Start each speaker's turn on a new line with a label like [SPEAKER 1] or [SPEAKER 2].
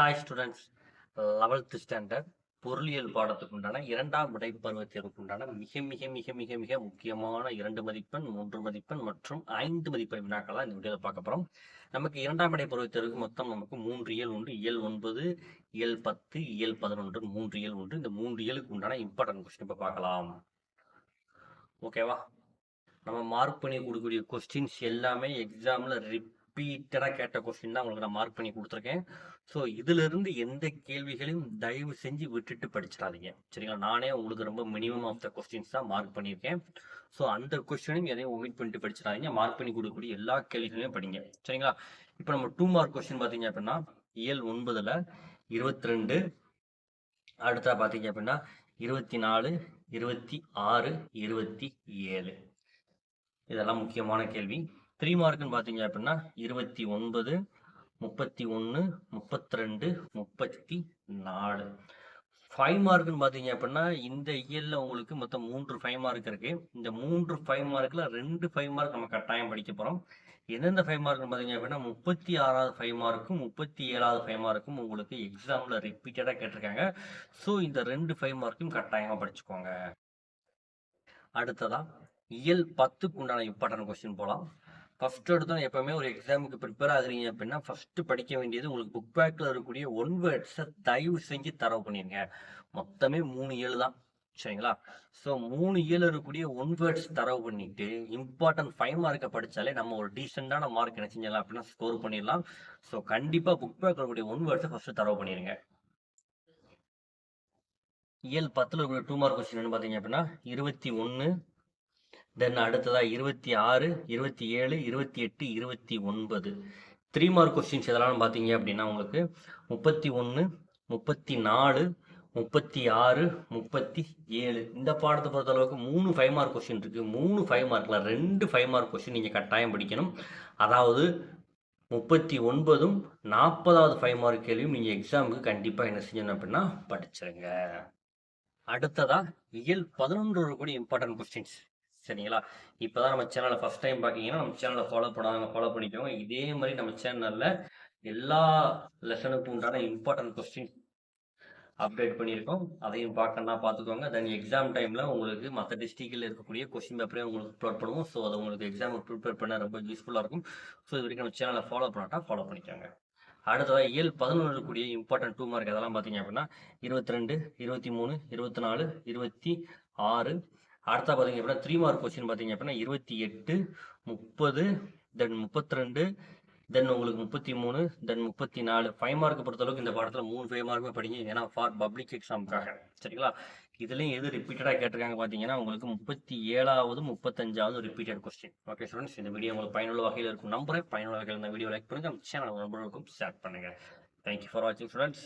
[SPEAKER 1] Hi students eleventh standard பொருளியல் பாடத்துக்கு உண்டான இரண்டாம் விடை பருவத்திற்கு உண்டான மிக மிக மிக மிக மிக முக்கியமான இரண்டு மதிப்பெண் மூன்று மதிப்பெண் மற்றும் ஐந்து மதிப்பெண் வினாக்களாக இந்த வீடியோவில் பார்க்க போகிறோம் நமக்கு இரண்டாம் விடை பருவத்திற்கு மொத்தம் நமக்கு மூன்று இயல் உண்டு. இயல் ஒன்பது இயல் பத்து இயல் பதினொன்று மூன்று இயல் உண்டு இந்த மூன்று இயலுக்கு உண்டான இம்பார்ட்டன்ட் கொஸ்டின் இப்போ பார்க்கலாம். ஓகேவா நம்ம மார்க் பண்ணி கொடுக்கக்கூடிய கொஸ்டின்ஸ் எல்லாமே எக்ஸாமில் ரிப்பீட்டடாக கேட்ட கொஸ்டின் தான் உங்களுக்கு நான் மார்க் பண்ணி கொடுத்துருக்கேன். ஸோ இதிலிருந்து எந்த கேள்விகளையும் தயவு செஞ்சு விட்டுட்டு படிச்சிடாதீங்க. சரிங்களா? நானே உங்களுக்கு ரொம்ப மினிமம் ஆஃப் த கொஸ்டின்ஸ் தான் மார்க் பண்ணியிருக்கேன். ஸோ அந்த கொஸ்டினையும் எதையும் ஒமிட் பண்ணிட்டு படிச்சிடாதீங்க. மார்க் பண்ணி கொடுக்கக்கூடிய எல்லா கேள்விகளையும் படிங்க. சரிங்களா? இப்போ நம்ம டூ மார்க் கொஸ்டின் பார்த்தீங்க அப்படின்னா இயல் ஒன்பதில் இருபத்தி ரெண்டு அடுத்தா பார்த்தீங்க அப்படின்னா இருபத்தி நாலு இருபத்தி ஆறு இருபத்தி ஏழு. இதெல்லாம் முக்கியமான கேள்வி. த்ரீ மார்க்குன்னு பார்த்தீங்க அப்படின்னா இருபத்தி ஒன்பது முப்பத்தி ஒன்று முப்பத்தி ரெண்டு முப்பத்தி நாலு. ஃபைவ் மார்க்குன்னு பார்த்தீங்க அப்படின்னா இந்த இயரில் உங்களுக்கு மொத்தம் மூன்று ஃபைவ் மார்க் இருக்கு. இந்த மூன்று ஃபைவ் மார்க்கில் ரெண்டு ஃபைவ் மார்க் நம்ம கட்டாயம் படிக்க போகிறோம் எந்தெந்த ஃபைவ் மார்க்னு பார்த்தீங்க அப்படின்னா முப்பத்தி ஆறாவது ஃபைவ் மார்க்கும் முப்பத்தி ஏழாவது ஃபைவ் மார்க்கும் உங்களுக்கு எக்ஸாமில் ரிப்பீட்டடாக கேட்டிருக்காங்க. ஸோ இந்த ரெண்டு ஃபைவ் மார்க்கும் கட்டாயமாக படிச்சுக்கோங்க. அடுத்ததா இயல் பத்துக்கு உண்டான இம்பார்ட்டன்ட் கொஸ்டின் போகலாம் ஃபஸ்ட் எடுத்தோம் எப்பவுமே ஒரு எக்ஸாமுக்கு ப்ரிப்பேர் ஆகுறீங்க அப்படின்னா ஃபர்ஸ்ட் படிக்க வேண்டியது உங்களுக்கு புக் பேக்கில் இருக்கக்கூடிய ஒன் வேர்ட்ஸை தயவு செஞ்சு தரவு பண்ணிருங்க. மொத்தமே மூணு ஏழு தான் சரிங்களா? ஸோ மூணு ஏழு இருக்கக்கூடிய ஒன் வேர்ட்ஸ் தரவு பண்ணிட்டு இம்பார்ட்டன்ட் ஃபைவ் மார்க்கை படித்தாலே நம்ம ஒரு டீசெண்டான மார்க் என்ன செஞ்சலாம் அப்படின்னா ஸ்கோர் பண்ணிடலாம். ஸோ கண்டிப்பாக புக் பேக்கில் இருக்கக்கூடிய ஒன் வேர்ட்ஸை ஃபர்ஸ்ட் தரவு பண்ணிடுங்க இயல் பத்தில் இருக்கக்கூடிய டூ மார்க் கொஸ்டின் பார்த்தீங்க அப்படின்னா இருபத்தி ஒன்று தென் அடுத்ததாக இருபத்தி ஆறு இருபத்தி ஏழு இருபத்தி எட்டு இருபத்தி ஒன்பது. த்ரீ மார்க் கொஸ்டின்ஸ் எதெல்லாம் பார்த்தீங்க அப்படின்னா உங்களுக்கு முப்பத்தி ஒன்று முப்பத்தி நாலு முப்பத்தி ஆறு முப்பத்தி ஏழு. இந்த பாடத்தை பொறுத்த அளவுக்கு மூணு ஃபைவ் மார்க் கொஸ்டின் இருக்குது மூணு ஃபைவ் மார்க்கில் ரெண்டு ஃபைவ் மார்க் கொஸ்டின் நீங்கள் கட்டாயம் படிக்கணும். அதாவது முப்பத்தி ஒன்பதும் நாற்பதாவது ஃபைவ் மார்க் கேள்வியும் நீங்கள் எக்ஸாமுக்கு கண்டிப்பாக என்ன செய்யணும் அப்படின்னா படிச்சிருங்க. அடுத்ததாக இயல் பதினொன்று கூட இம்பார்ட்டன்ட் கொஸ்டின்ஸ் சரிங்களா? இப்போதான் நம்ம சேனலை ஃபஸ்ட் டைம் பார்க்கீங்கன்னா நம்ம சேனலை ஃபாலோ பண்ணாதவங்க ஃபாலோ பண்ணிக்கோங்க. இதே மாதிரி நம்ம சேனலில் எல்லா லெசனுக்கும் உண்டான இம்பார்ட்டன்ட் கொஸ்டின் அப்டேட் பண்ணியிருக்கோம். அதையும் பார்க்கணும்னா பார்த்துக்கோங்க. தென் எக்ஸாம் டைமில் உங்களுக்கு மற்ற டிஸ்ட்ரிக்டில் இருக்கக்கூடிய கொஸ்டின் பேப்பரே உங்களுக்கு அப்லோட் பண்ணுவோம். ஸோ அது உங்களுக்கு எக்ஸாமுக்கு ப்ரிப்பேர் பண்ண ரொம்ப யூஸ்ஃபுல்லாக இருக்கும். ஸோ இது வரைக்கும் நம்ம சேனலை ஃபாலோ பண்ணாட்டா ஃபாலோ பண்ணிக்கோங்க. அடுத்ததாக இயல் பதினொன்று இருக்கக்கூடிய இம்பார்ட்டன்ட் டூ மார்க் அதெல்லாம் பார்த்தீங்க அப்படின்னா இருபத்தி ரெண்டு இருபத்தி மூணு இருபத்தி நாலு இருபத்தி ஆறு அடுத்தா பார்த்தீங்க அப்படின்னா த்ரீ மார்க் கொஸ்டின் பார்த்தீங்க அப்படின்னா இருபத்தி எட்டு முப்பது தென் முப்பத்தி ரெண்டு தென் உங்களுக்கு முப்பத்தி மூணு தென் முப்பத்தி நாலு. ஃபைவ் மார்க் பொறுத்தளவுக்கு இந்த பாடத்தில் மூணு ஃபைவ் மார்க்குமே படிங்க. ஏன்னா ஃபார் பப்ளிக் எக்ஸாமுக்காக சரிங்களா? இதுலேயும் எது ரிப்பீட்டடாக கேட்டிருக்காங்க பார்த்தீங்கன்னா உங்களுக்கு முப்பத்தி ஏழாவது முப்பத்தஞ்சாவது ரிப்பீட்டட் கொஸ்டின் ஓகே ஸ்டூடெண்ட்ஸ் இந்த வீடியோ உங்களுக்கு பயனுள்ள வகையில் இருக்கும். நம்புறேன். பயனுள்ள வகையில் இந்த வீடியோ லைக் பண்ணுங்க. சேனல் நம்பருக்கும் ஷேர் பண்ணுங்க. தேங்க்யூ ஃபார் வாட்சிங் ஸ்டூடெண்ட்ஸ்